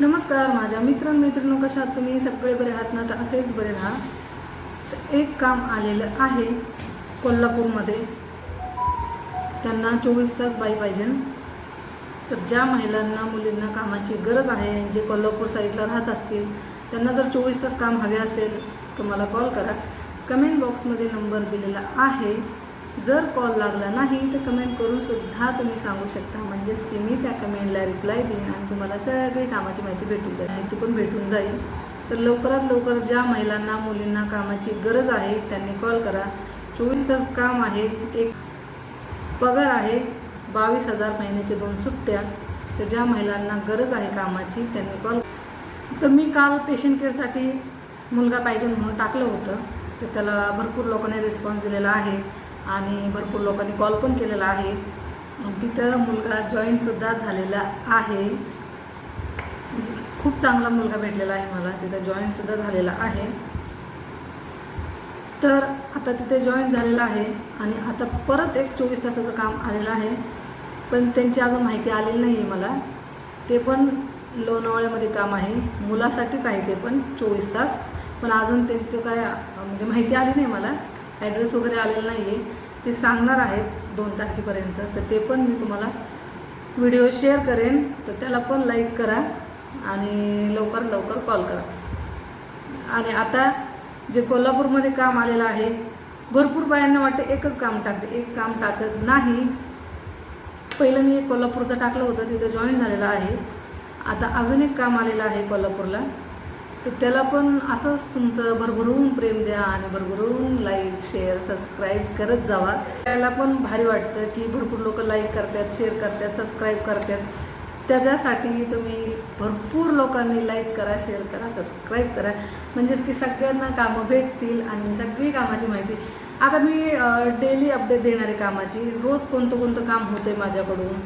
नमस्कार माझ्या मित्र मैत्रिणी कशा तुम्ही? सगळे बरे आहात ना? तर असेच बरे राहा. तर एक काम आलेलं आहे कोल्हापूरमध्ये. त्यांना चोवीस तास बाई पाहिजे. तर ज्या महिलांना मुलींना कामाची गरज आहे जे कोल्हापूर साईडला राहत असतील त्यांना जर चोवीस तास काम हवे असेल तर मला कॉल करा. कमेंट बॉक्समध्ये नंबर दिलेला आहे. जर कॉल लागला नाही तर कमेंट करून सुद्धा तुम्ही सांगू शकता. म्हणजेच की मी त्या कमेंटला रिप्लाय देईन आणि तुम्हाला सगळी कामाची माहिती भेटून जाईल. माहिती पण भेटून जाईल. तर लवकरात लवकर ज्या महिलांना मुलींना कामाची गरज आहे त्यांनी कॉल करा. चोवीस तास काम आहे एक पगार आहे बावीस हजार महिन्याचे दोन सुट्ट्या. तर ज्या महिलांना गरज आहे कामाची त्यांनी कॉल तर मी काल पेशंट केअरसाठी मुलगा पाहिजे म्हणून टाकलं होतं. तर त्याला भरपूर लोकांनी रिस्पॉन्स दिलेला आहे. आणि भरपूर लोकांनी कॉल पण केलेला आहे. तिथं मुलगा जॉईनसुद्धा झालेला आहे. म्हणजे खूप चांगला मुलगा भेटलेला आहे मला. तिथं जॉईनसुद्धा झालेला आहे. तर आता तिथे जॉईन झालेला आहे. आणि आता परत एक चोवीस तासाचं काम आलेलं आहे. पण त्यांची अजून माहिती आलेली नाही आहे मला. ते पण लोणावळ्यामध्ये काम आहे. मुलासाठीच आहे ते पण चोवीस तास. पण अजून त्यांचं काय म्हणजे माहिती आली नाही मला. ॲड्रेस वगैरे आलेला नाही आहे ते सांगणार आहेत दोन तारखेपर्यंत. तर ते पण मी तुम्हाला व्हिडिओ शेअर करेन. तर त्याला पण लाईक करा आणि लवकर लवकर कॉल करा. आणि आता जे कोल्हापूरमध्ये काम आलेलं आहे भरपूर बायांना वाटतं एकच काम टाकते. एक काम टाकत नाही. पहिलं मी एक कोल्हापूरचं टाकलं होतं तिथं जॉईन झालेलं आहे. आता अजून एक काम आलेलं आहे कोल्हापूरला. तर त्याला पण असंच तुमचं भरभरून प्रेम द्या आणि भरभरून लाईक शेअर सबस्क्राईब करत जावा. त्याला पण भारी वाटतं की भरपूर लोक लाईक करतात शेअर करतात सबस्क्राईब करतात. त्याच्यासाठी तुम्ही भरपूर लोकांनी लाईक करा शेअर करा सबस्क्राईब करा. म्हणजेच की सगळ्यांना कामं भेटतील आणि सगळी कामाची माहिती. आता मी डेली अपडेट देणारे कामाची. रोज कोणतं कोणतं काम होतं माझ्याकडून?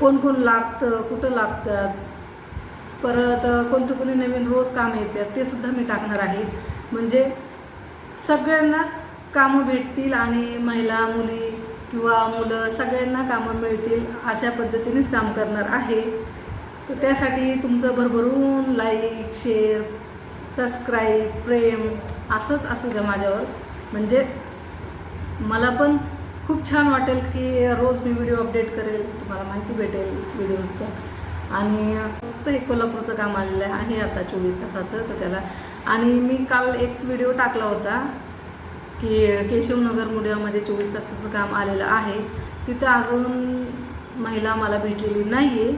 कोण कोण लागतं? कुठं लागतात? परत कोणतं कोणी नवीन रोज कामं येतात ते सुद्धा मी टाकणार आहे. म्हणजे सगळ्यांनाच कामं भेटतील आणि महिला मुली किंवा मुलं सगळ्यांना कामं मिळतील अशा पद्धतीनेच काम करणार आहे. तर त्यासाठी तुमचं भरभरून लाईक शेअर सबस्क्राईब प्रेम असंच असू द्या माझ्यावर. म्हणजे मला पण खूप छान वाटेल की रोज मी व्हिडिओ अपडेट करेल तुम्हाला माहिती भेटेल व्हिडिओ आणि फक्त हे कोल्हापूरचं काम आलेलं आहे आता चोवीस तासाचं तर त्याला आणि मी काल एक व्हिडिओ टाकला होता की केशवनगर मुंड्यामध्ये चोवीस तासाचं काम आलेलं आहे. तिथं अजून महिला मला भेटलेली नाही आहे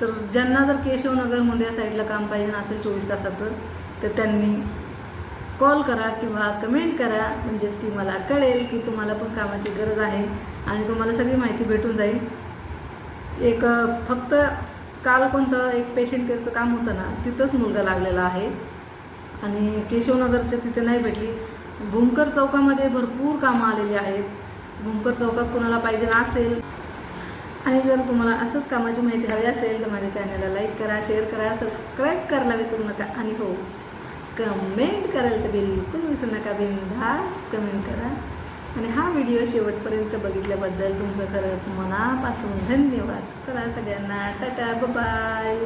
तर ज्यांना जर केशवनगर मुंड्या साईडला काम पाहिजे असेल चोवीस तासाचं तर त्यांनी कॉल करा किंवा कमेंट करा. म्हणजेच ती मला कळेल की तुम्हाला पण कामाची गरज आहे आणि तुम्हाला सगळी माहिती भेटून जाईल. एक फक्त काल कोणतं एक पेशंट केअरचं काम होतं ना तिथंच मुलगा लागलेला आहे. आणि केशवनगरच्या तिथे नाही भेटली. भूमकर चौकामध्ये भरपूर कामं आलेली आहेत. भूमकर चौकात कोणाला पाहिजे ना असेल. आणि जर तुम्हाला असंच कामाची माहिती हवी असेल तर माझ्या चॅनलला लाईक करा शेअर करा सबस्क्राईब करायला विसरू नका. आणि हो कमेंट करायला तर बिलकुल विसरू नका. बिनधास कमेंट करा. आणि हा व्हिडिओ शेवटपर्यंत बघितल्याबद्दल तुमचं खरंच मनापासून धन्यवाद. चला सगळ्यांना टाटा बाय